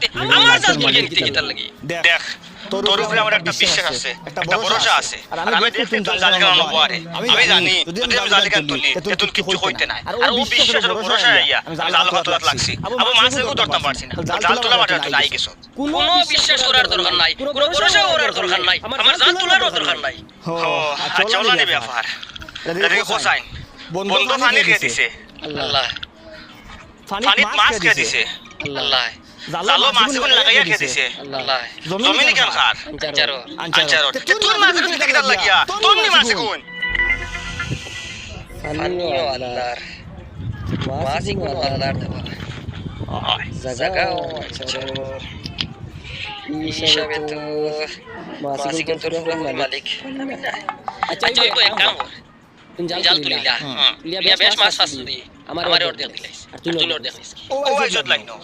করতে আমার জাল তুলিয়ে নিতে গিয়ে তার লাগি। দেখ তোর উপরে আমার একটা বিশ্বাস আছে একটা ভরসা আছে। আর আমি দেখছি তুই জাল কেন আরে আমি জানি। যদি আমি জাল কেন তুলি তুই কিছু কইতে নাই। আর ও বিশ্বাসের ভরসা আইয়া আমি জাল কত লাগছি। আবু মাছে কো ধরতাম পারছি না। জাল তোলা মাঠে তুই আই গেছ কোনো বিশ্বাস করার দরকার নাই। কোনো ভরসা করার দরকার নাই। আমার জাল তোলারও দরকার নাই। ও আচ্ছা ওলা নি ব্যাপার দেখো কোসাইন বন্ধ পানি কে দিছে আল্লাহ পানিত মাছ কে দিছে আল্লাহ জালো মাছ কোন লাগাইয়া কে দিছে আল্লাহ জমিনি কেন খার আঞ্চারো আচ্ছা কোন কেটে লাগিয়া তোর নি আল্লাহর আল্লাহর জাগাও আঞ্চারো হিসাবে তো মাছি তোর মালিক আচ্ছা ওই এক কাম জাল তুলিলা লিয়া বেশ মাছ ফাস তুই আমারে অর্ধেক দিলাইস আর তুই অর্ধেক দিলাইস ও আইছত লাইনো